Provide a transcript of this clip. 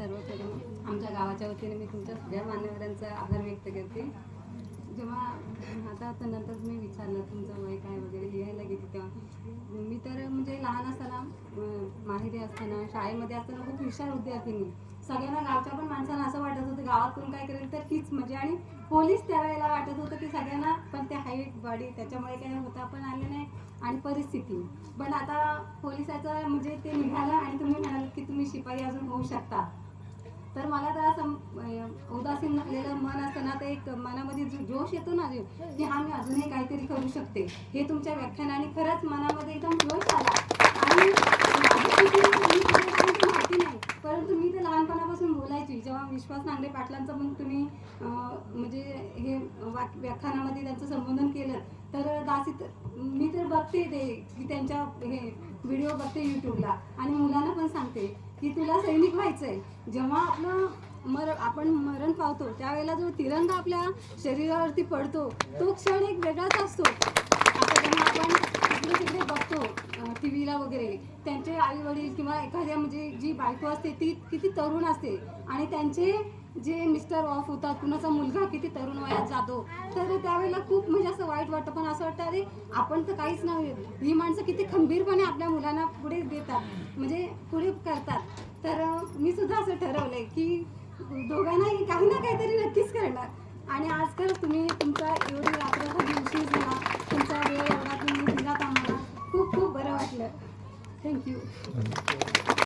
सर्वप्रथम आमच्या गावाच्या वतीने मी तुमच्या सगळ्या मान्यवरांचा आभार व्यक्त करते. जेव्हा आता आता नंतर मी विचारलं तुमचं वय काय वगैरे लिहायला गेली तेव्हा. मी तर म्हणजे लहान असताना माहिती माहेरी असताना शाळेमध्ये असताना खूप हुशार विद्यार्थिनी सगळ्यांना गावच्या पण माणसांना असं वाटत होतं गावात कोण काय करेल तर तीच म्हणजे आणि पोलीस त्यावेळेला वाटत होतं की सगळ्यांना पण ते हाईट बॉडी त्याच्यामुळे काय होता पण आले नाही. आणि परिस्थिती. पण आता पोलिसाचं म्हणजे ते निघालं आणि तुम्ही म्हणाल की तुम्ही शिपाई अजून होऊ शकता. तर मला तर असं उदासीन झालेलं मन असतं ना ते एक मनामध्ये जो जोश येतो ना की हा मी अजूनही काहीतरी करू शकते. हे तुमच्या व्याख्यानाने खरंच मनामध्ये एकदम जोश आला. आणि माहिती नाही परंतु मी ते लहानपणापासून बोलायची. जेव्हा विश्वास नांगरे पाटलांचं पण तुम्ही म्हणजे हे वाक व्याख्यानामध्ये त्यांचं संबोधन केलं तर दासी मी तर बघते ते की त्यांच्या हे व्हिडिओ बघते यूट्यूबला आणि मुलांना पण सांगते की तुला सैनिक व्हायचं आहे जेव्हा आपलं मर आपण मरण पावतो त्यावेळेला जो तिरंगा आपल्या शरीरावरती पडतो तो क्षण एक वेगळाच असतो आता जेव्हा आपण इकडे तिकडे बघतो टी व्हीला वगैरे. त्यांचे आई वडील किंवा एखाद्या म्हणजे जी बायको असते ती किती तरुण असते आणि त्यांचे जे मिस्टर ऑफ होतात कुणाचा मुलगा किती तरुण वयात जातो तर त्यावेळेला खूप म्हणजे असं वाईट वाटतं. पण असं वाटतं अरे आपण तर काहीच नाही. ही माणसं किती खंबीरपणे आपल्या मुलांना पुढे देतात म्हणजे पुढे करतात. तर मी सुद्धा असं ठरवलंय की दोघांनाही काही ना काहीतरी नक्कीच करणार. आणि आजकाल तुम्ही तुमचा एवढी रात्रभर दिवशी वेळ एवढा